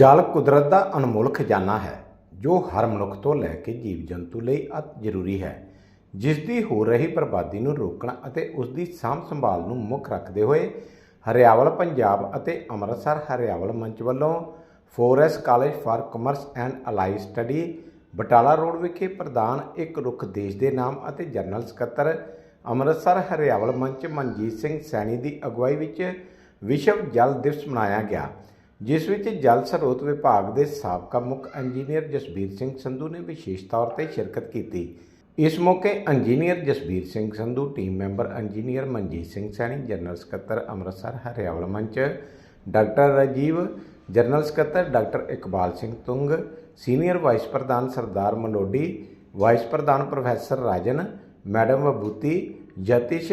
ਜਲ ਕੁਦਰਤ ਦਾ ਅਨਮੋਲ ਖਜ਼ਾਨਾ ਹੈ, ਜੋ ਹਰ ਮਨੁੱਖ ਤੋਂ ਲੈ ਕੇ ਜੀਵ ਜੰਤੂ ਲਈ ਅਤ ਜ਼ਰੂਰੀ ਹੈ। ਜਿਸ ਦੀ ਹੋ ਰਹੀ ਬਰਬਾਦੀ ਨੂੰ ਰੋਕਣ ਅਤੇ ਉਸ ਦੀ ਸਾਂਭ ਸੰਭਾਲ ਨੂੰ ਮੁੱਖ ਰੱਖਦੇ ਹੋਏ ਹਰਿਆਵਲ ਪੰਜਾਬ ਅਤੇ ਅੰਮ੍ਰਿਤਸਰ ਹਰਿਆਵਲ ਮੰਚ ਵੱਲੋਂ forest college for commerce and allied study Batala road ਵਿਖੇ ਪ੍ਰਧਾਨ ਇੱਕ ਰੁੱਖ ਦੇਸ਼ ਦੇ ਨਾਮ ਅਤੇ ਜਨਰਲ ਸਕੱਤਰ ਅੰਮ੍ਰਿਤਸਰ ਹਰਿਆਵਲ ਮੰਚ ਮਨਜੀਤ ਸਿੰਘ ਸੈਣੀ ਦੀ ਅਗਵਾਈ ਵਿੱਚ ਵਿਸ਼ਵ ਜਲ ਦਿਵਸ ਮਨਾਇਆ ਗਿਆ। ਜਿਸ ਵਿੱਚ ਜਲ ਸਰੋਤ ਵਿਭਾਗ ਦੇ ਸਾਬਕਾ ਮੁੱਖ ਇੰਜੀਨੀਅਰ ਜਸਬੀਰ ਸਿੰਘ ਸੰਧੂ ਨੇ ਵਿਸ਼ੇਸ਼ ਤੌਰ ਤੇ ਸ਼ਿਰਕਤ ਕੀਤੀ। ਇਸ ਮੌਕੇ engineer Jasbir Singh Sandhu, team member engineer Manjit Singh Saini, general ਸਕੱਤਰ ਅੰਮ੍ਰਿਤਸਰ ਹਰਿਆਵਲ ਮੰਚ, ਡਾਕਟਰ ਰਾਜੀਵ, ਜਨਰਲ ਸਕੱਤਰ doctor Iqbal Singh Tung, senior vice ਪ੍ਰਧਾਨ ਸਰਦਾਰ ਮਲੋਡੀ ਵਾਈਸ ਪ੍ਰਧਾਨ ਪ੍ਰੋਫੈਸਰ ਰਾਜਨ, ਮੈਡਮ ਵਬੂਤੀ ਜਤਿਸ਼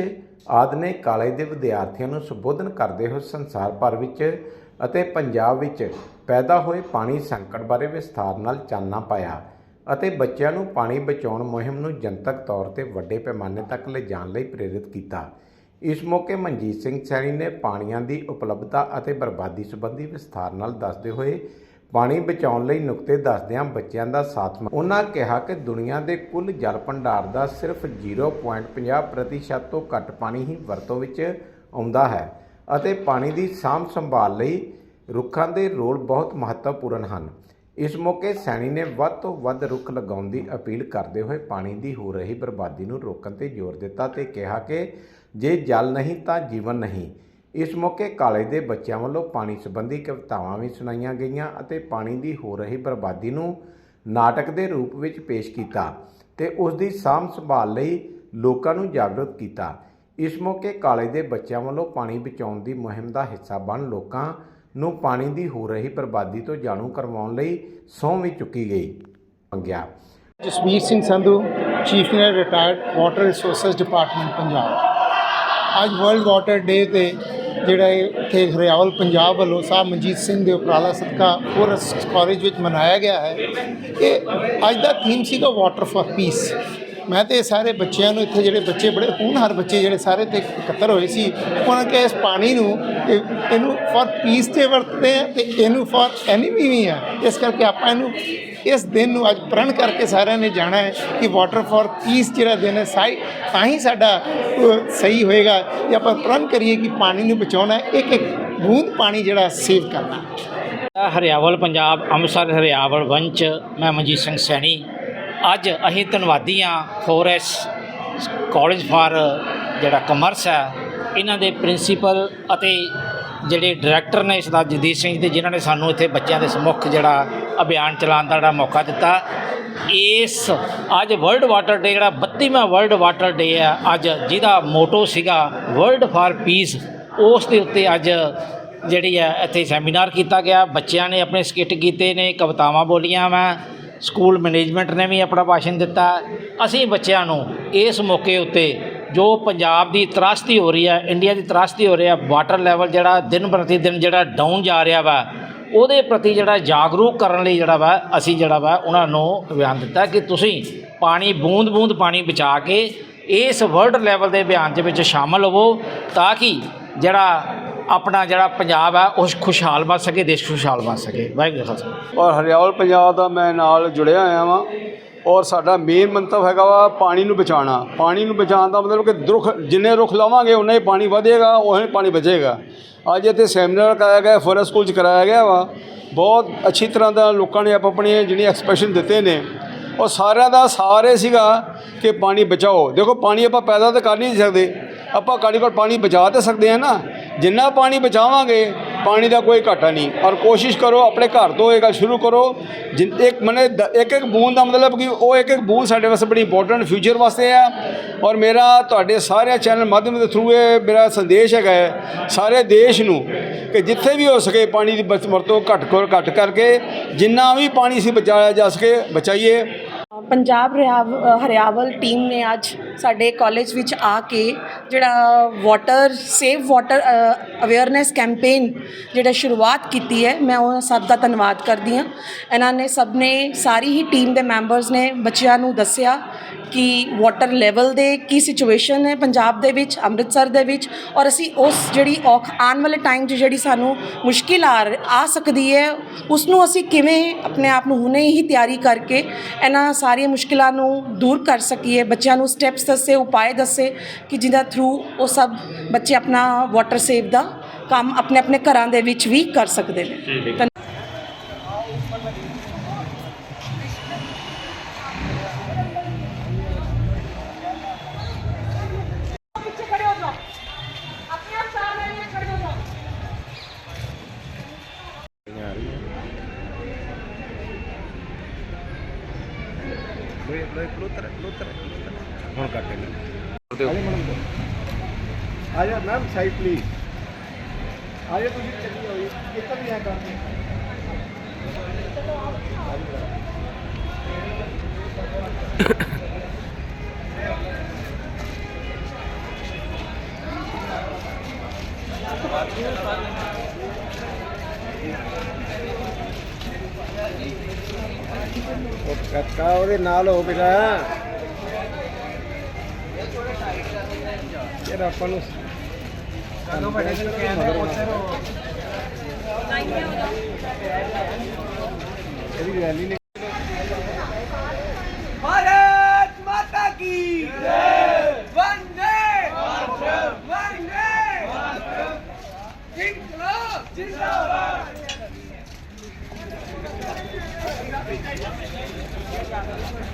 ਆਦਿ ਨੇ ਕਾਲਜ ਦੇ ਵਿਦਿਆਰਥੀਆਂ ਨੂੰ ਸੰਬੋਧਨ ਕਰਦੇ ਹੋਏ ਸੰਸਾਰ ਭਰ ਵਿੱਚ ਅਤੇ ਪੰਜਾਬ ਵਿੱਚ ਪੈਦਾ ਹੋਏ ਪਾਣੀ ਸੰਕਟ ਬਾਰੇ ਵਿਸਥਾਰ ਨਾਲ ਚਾਨਣਾ ਪਾਇਆ ਅਤੇ ਬੱਚਿਆਂ ਨੂੰ ਪਾਣੀ ਬਚਾਉਣ ਮੁਹਿੰਮ ਨੂੰ ਜਨਤਕ ਤੌਰ ਤੇ ਵੱਡੇ ਪੈਮਾਨੇ ਤੱਕ ਲਿਜਾਣ ਲਈ ਪ੍ਰੇਰਿਤ ਕੀਤਾ। ਇਸ ਮੌਕੇ ਮਨਜੀਤ ਸਿੰਘ ਸੈਣੀ ਨੇ ਪਾਣੀਆਂ ਦੀ ਉਪਲਬਧਤਾ ਅਤੇ ਬਰਬਾਦੀ ਸੰਬੰਧੀ ਵਿਸਥਾਰ ਨਾਲ ਦੱਸਦੇ ਹੋਏ ਪਾਣੀ ਬਚਾਉਣ ਲਈ ਨੁਕਤੇ ਦੱਸਦਿਆਂ ਬੱਚਿਆਂ ਦਾ ਸਾਥ ਉਹਨਾਂ ਕਿਹਾ ਕਿ ਦੁਨੀਆ ਦੇ ਕੁੱਲ ਜਲ ਭੰਡਾਰ ਦਾ ਸਿਰਫ 0.50% ਪ੍ਰਤੀਸ਼ਤ ਤੋਂ ਘੱਟ ਪਾਣੀ ਹੀ ਵਰਤੋਂ ਵਿੱਚ ਆਉਂਦਾ ਹੈ। ਅਤੇ ਪਾਣੀ ਦੀ ਸਾਂਭ ਸੰਭਾਲ ਲਈ ਰੁੱਖਾਂ ਦੇ ਰੋਲ ਬਹੁਤ ਮਹੱਤਵਪੂਰਨ ਹਨ। ਇਸ ਮੌਕੇ ਸੈਣੀ ਨੇ ਵੱਧ ਤੋਂ ਵੱਧ ਰੁੱਖ ਲਗਾਉਣ ਦੀ ਅਪੀਲ ਕਰਦੇ ਹੋਏ ਪਾਣੀ ਦੀ ਹੋ ਰਹੀ ਬਰਬਾਦੀ ਨੂੰ ਰੋਕਣ ਤੇ ਜ਼ੋਰ ਦਿੱਤਾ ਤੇ ਕਿਹਾ ਕਿ ਜੇ ਜਲ ਨਹੀਂ ਤਾਂ ਜੀਵਨ ਨਹੀਂ। ਇਸ ਮੌਕੇ ਕਾਲਜ ਦੇ ਬੱਚਿਆਂ ਵੱਲੋਂ ਪਾਣੀ ਸੰਬੰਧੀ ਕਵਿਤਾਵਾਂ ਵੀ ਸੁਣਾਈਆਂ ਗਈਆਂ ਅਤੇ ਪਾਣੀ ਦੀ ਹੋ ਰਹੀ ਬਰਬਾਦੀ ਨੂੰ ਨਾਟਕ ਦੇ ਰੂਪ ਵਿੱਚ ਪੇਸ਼ ਕੀਤਾ ਤੇ ਉਸ ਦੀ ਸਾਂਭ ਸੰਭਾਲ ਲਈ ਲੋਕਾਂ ਨੂੰ ਜਾਗਰੂਕ ਕੀਤਾ। ਇਸ ਮੌਕੇ ਕਾਲਜ ਦੇ ਬੱਚਿਆਂ ਵੱਲੋਂ ਪਾਣੀ ਬਚਾਉਣ ਦੀ ਮੁਹਿੰਮ ਦਾ ਹਿੱਸਾ ਬਣ ਲੋਕਾਂ ਨੂੰ ਪਾਣੀ ਦੀ ਹੋ ਰਹੀ ਬਰਬਾਦੀ ਤੋਂ ਜਾਣੂ ਕਰਵਾਉਣ ਲਈ ਸਹੁੰ ਵੀ ਚੁੱਕੀ ਗਈ। ਮੰਗਿਆ। ਜਸਵੀਰ ਸਿੰਘ ਸੰਧੂ ਚੀਫ ਨੇ retired water resources department Punjab. ਅੱਜ ਵਰਲਡ ਵਾਟਰ ਡੇ ਤੇ ਜਿਹੜਾ ਇਹ ਇੱਥੇ ਹਰਿਆਵਲ ਪੰਜਾਬ ਵੱਲੋਂ ਸਾਹਿਬ ਮਨਜੀਤ ਸਿੰਘ ਦੇ ਉਪਰਾਲਾ ਸਦਕਾ ਫੋਰੈਸਟ ਕਾਲਜ ਵਿੱਚ ਮਨਾਇਆ ਗਿਆ ਹੈ। ਇਹ ਅੱਜ ਦਾ ਥੀਮ ਸੀਗਾ ਵਾਟਰ ਫॉर ਪੀਸ ਮੈਂ ਤੇ ਸਾਰੇ ਬੱਚਿਆਂ ਨੂੰ ਇੱਥੇ ਜਿਹੜੇ ਬੱਚੇ, ਬੜੇ ਹੋਣਹਾਰ ਬੱਚੇ ਜਿਹੜੇ ਸਾਰੇ ਤੇ ਇਕੱਤਰ ਹੋਏ ਸੀ, ਉਹਨਾਂ ਕੇ ਇਸ ਪਾਣੀ ਨੂੰ ਇਹਨੂੰ ਫੋਰ ਪੀਸ ਤੇ ਵਰਤਦੇ ਆ ਤੇ ਇਹਨੂੰ ਫੋਰ ਐਨੀਮੀ ਵੀ ਆ। ਇਸ ਕਰਕੇ ਆਪਾਂ ਇਹਨੂੰ ਇਸ ਦਿਨ ਨੂੰ ਅੱਜ ਪ੍ਰਣ ਕਰਕੇ ਸਾਰਿਆਂ ਨੇ ਜਾਣਾ ਹੈ ਕਿ ਵਾਟਰ ਫੋਰ ਪੀਸ ਜਿਹੜਾ ਦਿਨ ਹੈ, ਸਾਈ ਤਾਂ ਹੀ ਸਾਡਾ ਸਹੀ ਹੋਏਗਾ। ਜੇ ਆਪਾਂ ਪ੍ਰਣ ਕਰੀਏ ਕਿ ਪਾਣੀ ਨੂੰ ਬਚਾਉਣਾ ਇੱਕ ਇੱਕ ਬੂੰਦ ਪਾਣੀ ਜਿਹੜਾ ਸੇਵ ਕਰਨਾ। ਹਰਿਆਵਲ ਪੰਜਾਬ, ਅੰਮ੍ਰਿਤਸਰ ਹਰਿਆਵਲ ਵੰਚ ਮੈਂ ਮਨਜੀਤ ਸਿੰਘ ਸੈਣੀ। ਅੱਜ ਅਸੀਂ ਧੰਨਵਾਦੀ ਹਾਂ ਫੋਰੈਸ ਕਾਲਜ ਫਾਰ ਜਿਹੜਾ ਕਮਰਸ ਹੈ, ਇਹਨਾਂ ਦੇ ਪ੍ਰਿੰਸੀਪਲ ਅਤੇ ਜਿਹੜੇ ਡਾਇਰੈਕਟਰ ਨੇ ਸਰਦਾਰ ਜਗਦੀਸ਼ ਸਿੰਘ ਤੇ ਜਿਨ੍ਹਾਂ ਨੇ ਸਾਨੂੰ ਇੱਥੇ ਬੱਚਿਆਂ ਦੇ ਸਮੁੱਖ ਜਿਹੜਾ ਅਭਿਆਨ ਚਲਾਉਣ ਦਾ ਜਿਹੜਾ ਮੌਕਾ ਦਿੱਤਾ। ਇਸ ਅੱਜ ਵਰਲਡ ਵਾਟਰ ਡੇ, ਜਿਹੜਾ 32ਵਾਂ ਵਰਲਡ ਵਾਟਰ ਡੇ ਹੈ, ਅੱਜ ਜਿਹਦਾ ਮੋਟੋ ਸੀਗਾ ਵਰਲਡ ਫਾਰ ਪੀਸ, ਉਸ ਦੇ ਉੱਤੇ ਅੱਜ ਜਿਹੜੀ ਹੈ ਇੱਥੇ ਸੈਮੀਨਾਰ ਕੀਤਾ ਗਿਆ। ਬੱਚਿਆਂ ਨੇ ਆਪਣੇ ਸਕਿੱਟ ਕੀਤੇ ਨੇ, ਕਵਿਤਾਵਾਂ ਬੋਲੀਆਂ ਵਾ। ਸਕੂਲ ਮੈਨੇਜਮੈਂਟ ਨੇ ਵੀ ਆਪਣਾ ਭਾਸ਼ਣ ਦਿੱਤਾ। ਅਸੀਂ ਬੱਚਿਆਂ ਨੂੰ ਇਸ ਮੌਕੇ ਉੱਤੇ ਜੋ ਪੰਜਾਬ ਦੀ ਤਰਾਸਦੀ ਹੋ ਰਹੀ ਹੈ, ਇੰਡੀਆ ਦੀ ਤਰਾਸਦੀ ਹੋ ਰਹੀ ਹੈ ਵਾਟਰ ਲੈਵਲ ਜਿਹੜਾ ਦਿਨ ਪ੍ਰਤੀ ਦਿਨ ਜਿਹੜਾ ਡਾਊਨ ਜਾ ਰਿਹਾ ਵਾ, ਉਹਦੇ ਪ੍ਰਤੀ ਜਿਹੜਾ ਜਾਗਰੂਕ ਕਰਨ ਲਈ ਜਿਹੜਾ ਵਾ, ਅਸੀਂ ਜਿਹੜਾ ਵਾ ਉਹਨਾਂ ਨੂੰ ਬਿਆਨ ਦਿੱਤਾ ਕਿ ਤੁਸੀਂ ਪਾਣੀ, ਬੂੰਦ ਬੂੰਦ ਪਾਣੀ ਬਚਾ ਕੇ ਇਸ ਵਰਲਡ ਲੈਵਲ ਦੇ ਅਭਿਆਨ ਦੇ ਵਿੱਚ ਸ਼ਾਮਲ ਹੋਵੋ ਤਾਂ ਕਿ ਜਿਹੜਾ ਆਪਣਾ ਜਿਹੜਾ ਪੰਜਾਬ ਆ, ਉਹ ਖੁਸ਼ਹਾਲ ਬਣ ਸਕੇ, ਦੇਸ਼ ਖੁਸ਼ਹਾਲ ਬਣ ਸਕੇ। ਵਾਹਿਗੁਰੂ ਜੀ ਖਾਲਸਾ। ਔਰ ਹਰਿਆਵਲ ਪੰਜਾਬ ਦਾ ਮੈਂ ਨਾਲ ਜੁੜਿਆ ਹੋਇਆ ਵਾਂ ਔਰ ਸਾਡਾ ਮੇਨ ਮੰਤਵ ਹੈਗਾ ਵਾ ਪਾਣੀ ਨੂੰ ਬਚਾਉਣਾ। ਪਾਣੀ ਨੂੰ ਬਚਾਉਣ ਦਾ ਮਤਲਬ ਕਿ ਰੁੱਖ ਜਿੰਨੇ ਰੁੱਖ ਲਾਵਾਂਗੇ, ਉਨਾ ਹੀ ਪਾਣੀ ਵਧੇਗਾ ਉਨਾ ਪਾਣੀ ਬਚੇਗਾ। ਅੱਜ ਇੱਥੇ ਸੈਮੀਨਾਰ ਕਰਾਇਆ ਗਿਆ ਫੋਰੈਸਟ ਸਕੂਲ ਚ ਕਰਾਇਆ ਗਿਆ ਵਾ। ਬਹੁਤ ਅੱਛੀ ਤਰ੍ਹਾਂ ਦਾ ਲੋਕਾਂ ਨੇ ਆਪ ਆਪਣੀਆਂ ਜਿਹੜੀਆਂ ਐਕਸਪ੍ਰੈਸ਼ਨ ਦਿੱਤੇ ਨੇ। ਉਹ ਸਾਰਿਆਂ ਦਾ ਸਾਰੇ ਸੀਗਾ ਕਿ ਪਾਣੀ ਬਚਾਓ। ਦੇਖੋ, ਪਾਣੀ ਆਪਾਂ ਪੈਦਾ ਤਾਂ ਕਰ ਨਹੀਂ ਸਕਦੇ। ਆਪਾਂ ਕਾੜੀ ਕੋਲ ਪਾਣੀ ਬਚਾ ਤਾਂ ਸਕਦੇ ਆ ਨਾ? ਜਿੰਨਾ ਪਾਣੀ ਬਚਾਵਾਂਗੇ, ਪਾਣੀ ਦਾ ਕੋਈ ਘਾਟਾ ਨਹੀਂ। ਔਰ ਕੋਸ਼ਿਸ਼ ਕਰੋ, ਆਪਣੇ ਘਰ ਤੋਂ ਇਹ ਗੱਲ ਸ਼ੁਰੂ ਕਰੋ। ਜਿਨ ਇੱਕ ਮਨੇ ਇੱਕ ਇੱਕ ਬੂੰਦ ਦਾ ਮਤਲਬ ਕਿ ਉਹ ਇੱਕ ਇੱਕ ਬੂੰਦ ਸਾਡੇ ਵਾਸਤੇ ਬੜੀ ਇੰਪੋਰਟੈਂਟ ਫਿਊਚਰ ਵਾਸਤੇ ਆ। ਔਰ ਮੇਰਾ, ਤੁਹਾਡੇ ਸਾਰੇ ਚੈਨਲ ਮਾਧਿਅਮ ਦੇ ਥਰੂ ਇਹ ਮੇਰਾ ਸੰਦੇਸ਼ ਹੈਗਾ ਹੈ, ਸਾਰੇ ਦੇਸ਼ ਨੂੰ ਕਿ ਜਿੱਥੇ ਵੀ ਹੋ ਸਕੇ ਪਾਣੀ ਦੀ ਬਚ- ਵਰਤੋਂ ਘੱਟ ਕਰ ਘੱਟ ਕਰਕੇ, ਜਿੰਨਾ ਵੀ ਪਾਣੀ ਸੀ ਬਚਾਇਆ ਜਾ ਸਕੇ, ਬਚਾਈਏ। ਪੰਜਾਬ ਹਰਿਆਵਲ ਟੀਮ ਨੇ ਅੱਜ ਸਾਡੇ ਕਾਲਜ ਵਿੱਚ ਆ ਕੇ ਜਿਹੜਾ water save water awareness campaign ਜਿਹੜਾ ਸ਼ੁਰੂਆਤ ਕੀਤੀ ਹੈ, ਮੈਂ ਉਹ ਸਭ ਦਾ ਧੰਨਵਾਦ ਕਰਦੀ ਹਾਂ। ਇਹਨਾਂ ਨੇ ਸਭ ਨੇ, ਸਾਰੀ ਹੀ ਟੀਮ ਦੇ ਮੈਂਬਰਸ ਨੇ ਬੱਚਿਆਂ ਨੂੰ ਦੱਸਿਆ ਕਿ ਵਾਟਰ ਲੈਵਲ ਦੇ ਕੀ ਸਿਚੁਏਸ਼ਨ ਹੈ ਪੰਜਾਬ ਦੇ ਵਿੱਚ, ਅੰਮ੍ਰਿਤਸਰ ਦੇ ਵਿੱਚ ਔਰ ਅਸੀਂ ਉਸ ਜਿਹੜੀ ਔਖ, ਆਉਣ ਵਾਲੇ ਟਾਈਮ 'ਚ ਜਿਹੜੀ ਸਾਨੂੰ ਮੁਸ਼ਕਿਲ ਆ ਰ- ਆ ਸਕਦੀ ਹੈ ਉਸ ਨੂੰ ਅਸੀਂ ਕਿਵੇਂ ਆਪਣੇ ਆਪ ਨੂੰ ਹੁਣੇ ਹੀ ਤਿਆਰੀ ਕਰਕੇ ਇਹਨਾਂ ਸਾਰੀਆਂ ਮੁਸ਼ਕਿਲਾਂ ਨੂੰ ਦੂਰ ਕਰ ਸਕੀਏ, ਬੱਚਿਆਂ ਨੂੰ ਸਟੈਪਸ दसे उपाय दसे कि ज़िंदा थ्रू वो सब बच्चे अपना वाटर सेव द काम अपने अपने घर भी कर सकते हैं Lo trae, lo trae, lo trae. ਹੁਣ ਕੱਟ ਲੈਣਾ ਆ ਜਾ। ਮੈਮ ਸਾਈਡ ਪਲੀਜ਼ ਆ ਜਾ ਤੁਸੀਂ ਚੱਲੀ ਜਾਓ ਇਹ ਤਾਂ ਵੀ ਆ ਕਰਦੇ ਉਹ ਕੱਕਾ ਉਹਦੇ ਨਾਲ ਹੋ ਬਿਨਾ ਫਿਰ ਆਪਾਂ ਨੂੰ ਚਲੋ ਬੜੇ ਜੀ ਕਹਿੰਦੇ ਉੱਧਰ ਇਹਦੀ ਰੈਲੀ ਨੇ ਭਾਰਤ ਮਾਤਾ ਕੀ ਜੈ ਵੰਦੇ ਮਾਤਰਮ ਵੰਦੇ ਮਾਤਰਮ ਜਿੰਦਾਬਾਦ ਜਿੰਦਾਬਾਦ Thank you.